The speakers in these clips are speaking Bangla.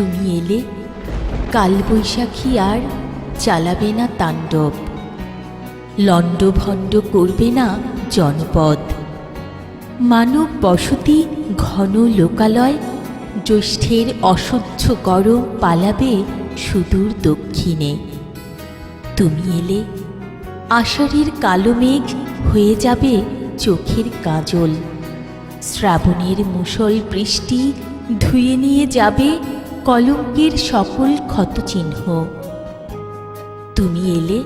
এলে কালবৈশাখী আর চালাবে না তাণ্ডব। লণ্ডভণ্ড করবে না জনপদ। মানব বসতি ঘন লোকালয়, জ্যৈষ্ঠের অসহ্য গরম পালাবে সুদূর দক্ষিণে। তুমি এলে আষাঢ়ের কালো মেঘ হয়ে যাবে চোখের কাজল। শ্রাবণের মুষল বৃষ্টি ধুয়ে নিয়ে যাবে কলঙ্কের সকল ক্ষতচিহ্ন। তুমি এলে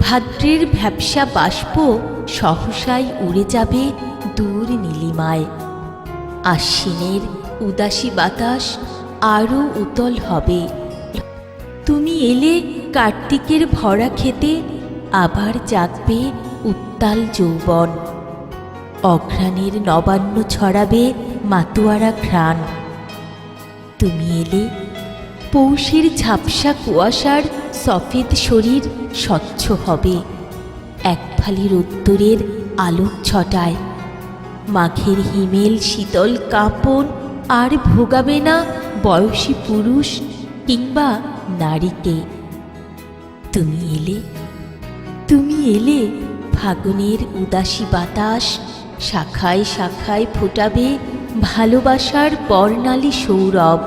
ভাদ্রের ভ্যাবসা বাষ্প সহসাই উড়ে যাবে দূর নীলিমায়। আশ্বিনের উদাসী বাতাস আরও উতল হবে। তুমি এলে কার্তিকের ভরা খেতে আবার জাগবে উত্তাল যৌবন। অঘ্রাণের নবান্ন ছড়াবে মাতুয়ারা ঘ্রাণ। তুমি এলে? পৌষের ঝাপসা কুয়াশার সফেদ শরীর স্বচ্ছ হবে। এক ফালি রোদ্দুরের আলোক ছটায়। মাঘের হিমেল শীতল কাঁপন আর ভোগাবে না বয়সী পুরুষ কিংবা নারীকে। তুমি এলে? তুমি এলে? ফাগুনের উদাসী বাতাস শাখায় শাখায় ফোটাবে ভালোবাসার বর্ণালী সৌরভ।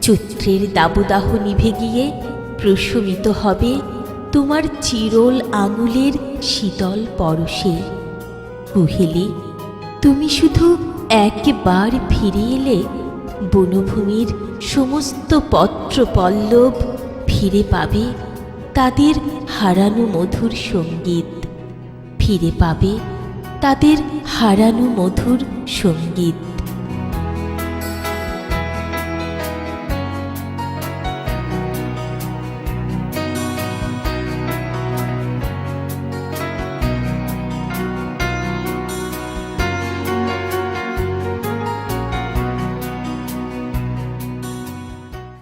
চৈত্রের দাবদাহ নিভে গিয়ে প্রশমিত হবে তোমার চিরল আঙুলের শীতল পরশে। কুহেলি, তুমি শুধু একবার ফিরে এলে বনভূমির সমস্ত পত্র পল্লব ফিরে পাবে তাদের হারানো মধুর সংগীত। ফিরে পাবে তাদের হারানো মধুর সংগীত।